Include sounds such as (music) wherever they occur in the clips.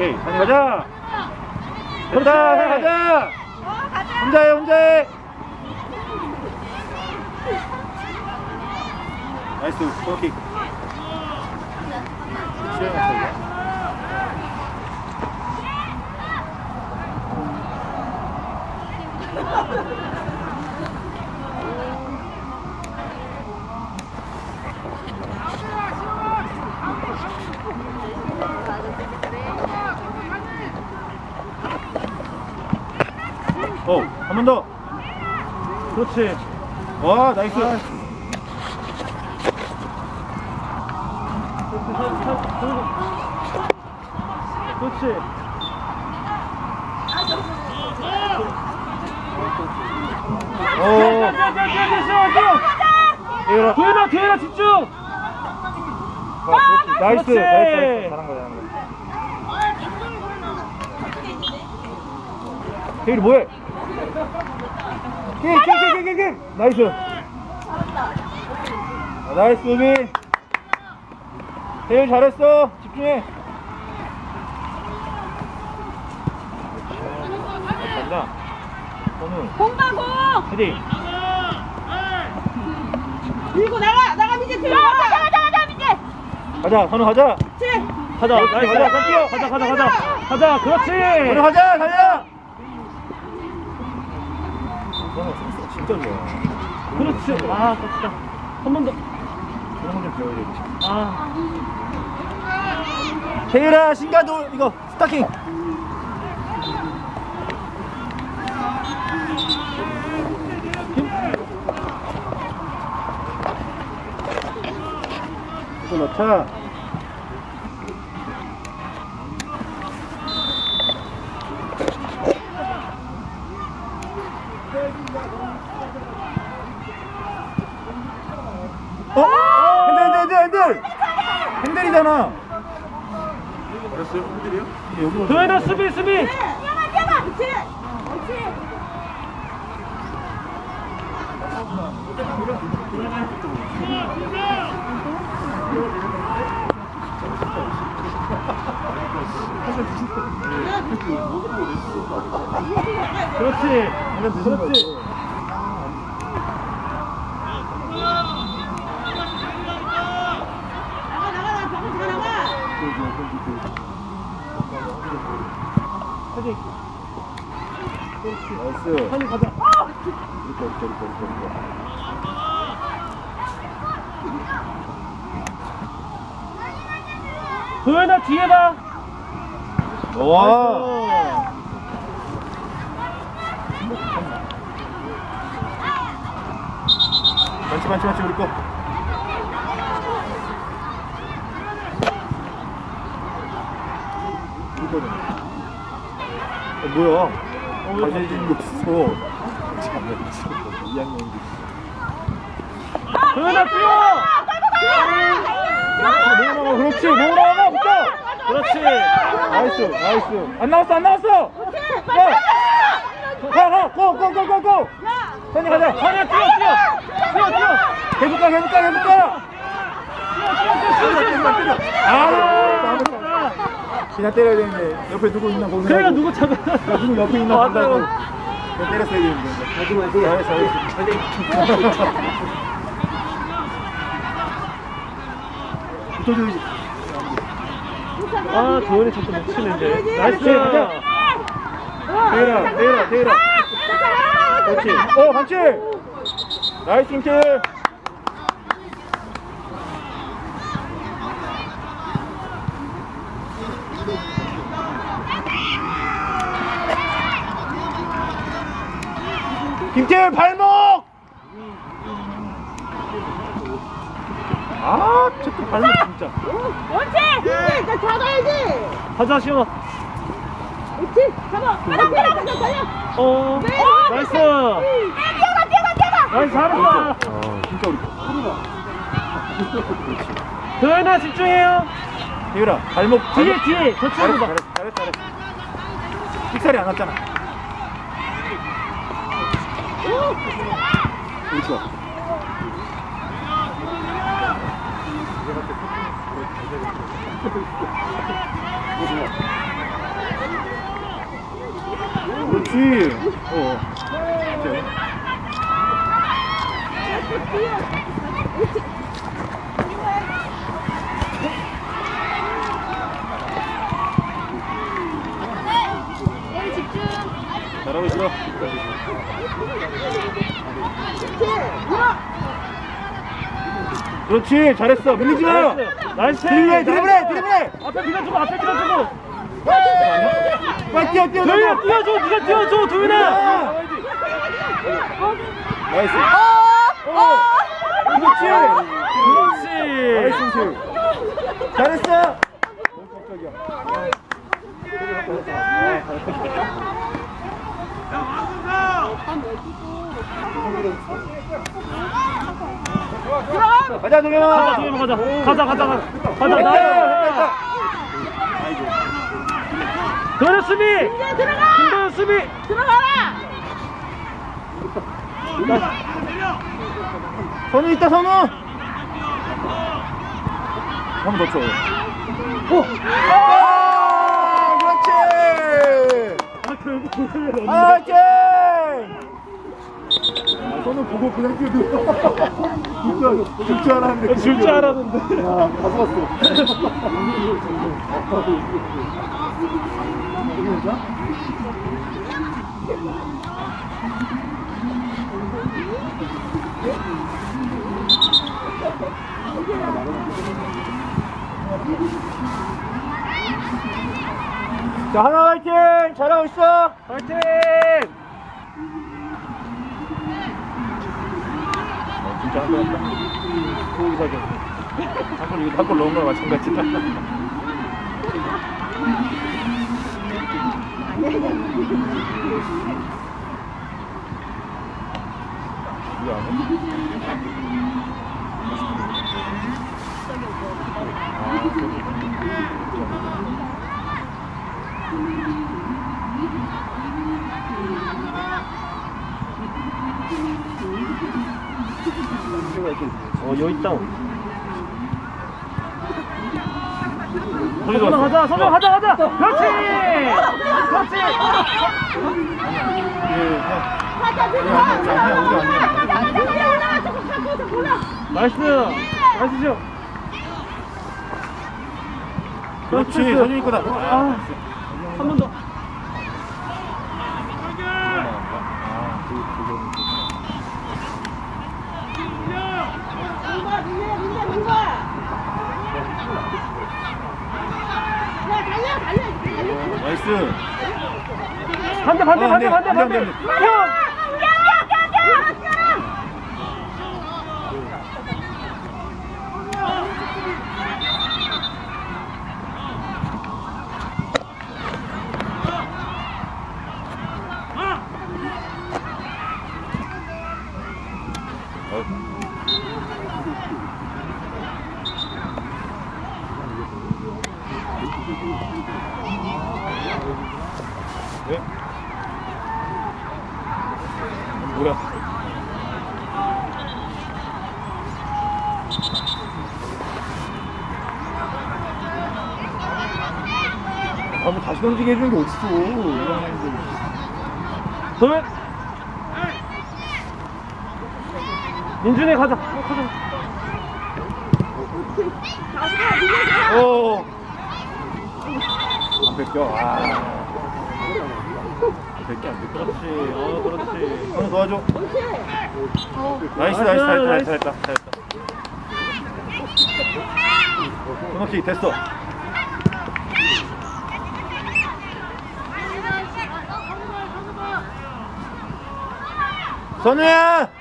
오케이, 산이 가자. 좋다, 산이 가자. 혼자 해, 혼자 해. 나이스, 코너킥. 시행했어, 한 번 더. 그렇지. 와, 나이스. 그렇지. 오. 대열아. 도현아, 도현아 집중! 아, 그렇지. 나이스. 그렇지. 잘했어, 잘한 거야, 잘한 거야. 대열이 뭐해? 킥, 킥, 킥, 킥, 킥. 나이스. 아, 나이스, 우민. 대열 잘했어. 집중해. 간다. 오늘 공가고 헤딩. 밀고 나가 나가 들어가 나가 나가 나가 밑에 가자, 선우 가자. 치 가자, 나이스. 가자, 가자, 뛰어. 가자, 가자, 가자. 가자, 그렇지! 선우 가자, 달려. 선우 진짜 좋아. 그렇지. 아, 아깝다. 한 번 더. 그런 배워야. 아, 태율아, 신가도 이거 스타킹. 또 넣자. 어? 핸들, 핸들, 핸들! 핸들이잖아. 그랬어요? 핸들이요? 여기 도현아 수비, 수비! 뛰어가 뛰어가 그렇지 그렇지 그렇지! 그렇지. 나가 나가 나가 병원 다 나가 나이스. 한이 가자. 이렇게, 이렇게, 이렇게, 이렇게. 도현아 뒤에 봐! 와. 많지, 많지, 많지, 우리 거. 우리 거는. 어, 뭐야? 가져진 거 있어. 참나, 미치겠다. 2학년인데. 도현아 뛰어! 어, 그렇지, 노라가 붙어! 그렇지! 나이스, 나이스. 안 나왔어, 안 나왔어! 야! 가, 가, 고, 고, 고, 고, 고! 선이 가자! 한이야 뛰어, 뛰어! 뛰어, 뛰어! 계속 가, 계속 가, 계속 가! 아! 그냥 때려야 되는데, 옆에 누구 있나 보면. 그래가 누구 잡아? 야, 누구 옆에 있나 아, 본다고. 그냥 때렸어야 되는데. 잘했어, 잘했어. 붙어줘야지. 아, 도현이 자꾸 못 치는데. 나이스! 가자. 대라, 대라, 대라. 그렇지. 어, 반치! 나이스 인킬! 김태일 발목! 아, 저또 발목 진짜. 옳지 나 잡아야지 가자, 시원아. 옳지 잡아 가자 뛰어가 가자 달려 어, 네. 나이스! 뛰어가 뛰어가 뛰어가 나이스, 잘했다! 아, 진짜 우리 그렇지. 도현아 집중해요! 태율아, 발목 뒤에, 뒤에! 잘했어, 거 봐. 잘했어, 잘했어, 잘했어. 삑살이 안 왔잖아. 그렇죠. 그렇지. 어. 네. 잘하고 있어. 그렇지. 잘했어. 밀리지 마. 나이스. 드리블해, 드리블해, 드리블해. 앞에 밀어주고, 앞에 밀어주고. 빨리 뛰어, 뛰어, 도윤아, 뛰어. 뛰어줘, 네가 뛰어줘, 도윤아. 나이스. 어. 그렇지. 그렇지. 나이스 슛. 잘했어. 깜짝이야. 가자 가자, 동현아. 가자. 가자, 가자, 가자. 가자. 됐다. 도윤아 수비. 들어가. 김도윤 수비. 들어가라. 선우 있다 선우. 한번더 쳐. 오. 아, 그렇지. 아, 결국 아, ចេ 선우 보고 그냥 뛰어들어. 줄줄 알았는데. 줄줄 알았는데. 야, 다 죽었어. 자, 하나 화이팅! 잘하고 있어! 파이팅! 어, 진짜 한골 했다. 소고기 사기. 한골 이거 한골 넣은 거랑 마찬가지다. 이거 안 해? 어, 여기 있다. 서준아 가자, 서준아 가자, 가자. 그렇지. 그렇지. 가자, 들어가. 올라가, 올라가. 조금 가까워서 올라. 나이스. 나이스 죠 그렇지, 선준이 거다. 아, 한번 더. 민가, 민가, 민가, 민가. 야, 달려, 달려, 달려. 나이스. 반대, 반대, 어, 반대, 네. 반대, 반대. 돼. 형. 뭐야? 아, 뭐 다시 던지게 해주는 게 어딨어. 도윤. 민준이 가자. 어, 가자. 어. 안 뺏겨. 아. 뺏겨 안 뺏겨. 그렇지. 어, 그렇지. 하나 도와줘. 나이스, 나이스, 잘했다. 잘했다, 잘했다. 됐어. 선우야!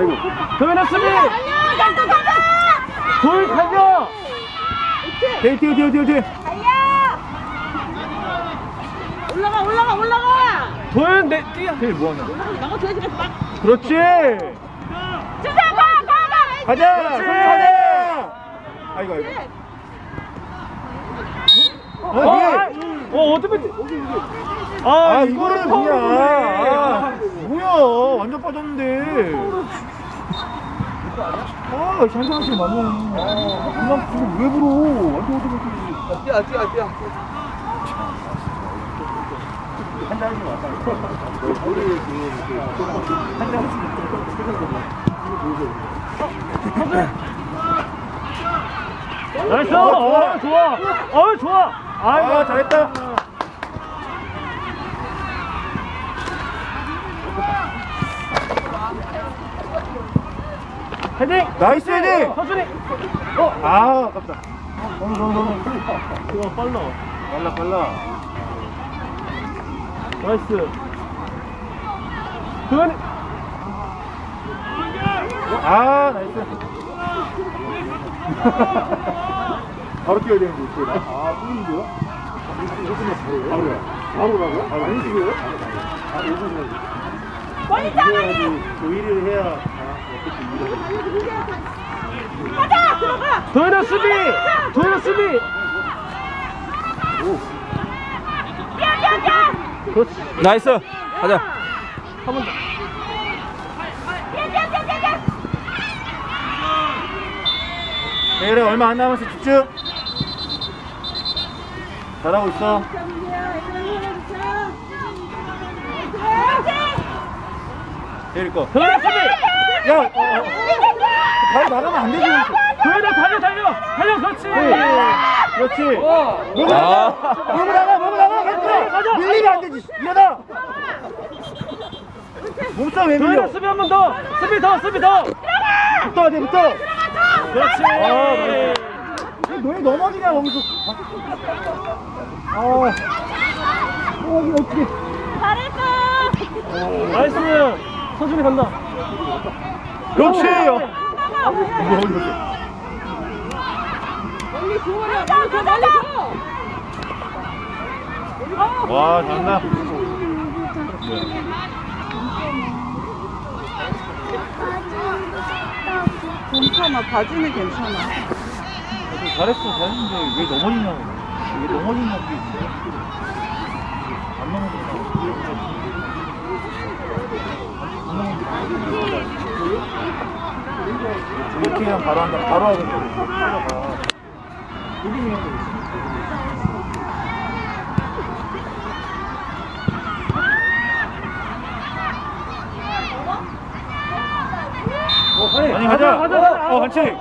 아이고. 도윤아 수비. 달려, 갈도 가자. 달려. 뒤에, 뒤에, 뒤에, 뒤에, 뒤에. 달려. 올라가, 올라가, 올라가. 도현 내 뛰어. 제일 뭐하냐? 나가 줘야지 막. 그렇지. 주세요 가 가. 가자. 그렇지. 손 가자. 아이고 아이고. 어, 어, 왜? 아, 어 어떻게? 아, 아 이거를 뭐냐? 아, 뭐야? 완전 빠졌는데. 아, 장상씨 맞네. 아, 그만 그거 왜 불어? 완전 어떻게 뛰어 뛰어 뛰어 한잔하지 마. 나이스. 어, 어, 좋아. 어, 좋아. 아이고. 아, 잘했다. 헤딩. 나이스 헤딩. 서준이. 아, 아깝다. 너무 너무 너무. 빨라. 빨라 빨라. 나이스. 도현이. 아, 나이스. (laughs) 바로 뛰어야 되는데, 이거. 아? 바로요. 바로라고요? 아, 아니, 지금? 아, 이거는. 멀리 나가니. 조의를 해야. 가자. 도현아 수비. 도현아 수비. 뛰어 뛰어 뛰어. 나이스 가자 한번 더. 뛰어 뛰어. 네, 그래, 얼마 안 남았어, 집중. 잘하고 있어. 거. 도현아 수비. 야, 어, 어. 발 나가면 안 되지. 도현아 달려 달려. 달려 그렇지. 그렇지. 어. 몸을 나가. 몸을 나가. 몸을 나가. 가자. 밀리면 안 되지. 일어나. 몸싸움 왜 도현아 밀려? 수비 한 번 더. 수비 더 수비 더. 붙어야 돼, 붙어. 그렇지. 아, 왜 너희 넘어지냐, 거기서. 아. 어, 이거 어떻게. 잘했어. 나이스. 서준이 간다. 멀리 줘. 와, 잘한다. 괜찮아 바지는 괜찮아. 잘했어, 잘했는데 왜 넘어지냐고. 왜 넘어지냐고. 안 넘어지냐. 안 넘어지냐. 이렇게 그냥 바로 한다. 바로 하거든. 아니, 가자. 가자, 가자. 어, 반칙. (laughs)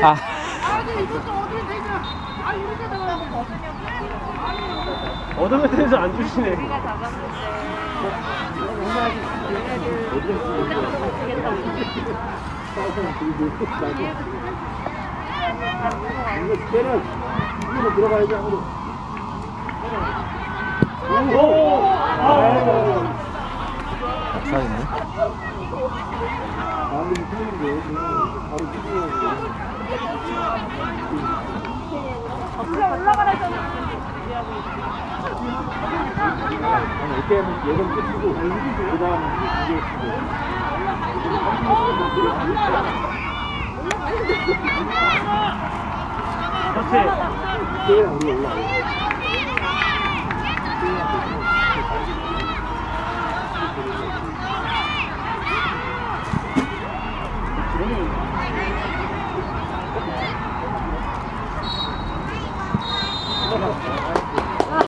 아 얻으면 되는지 안 주시네. 오. 아. 그렇지.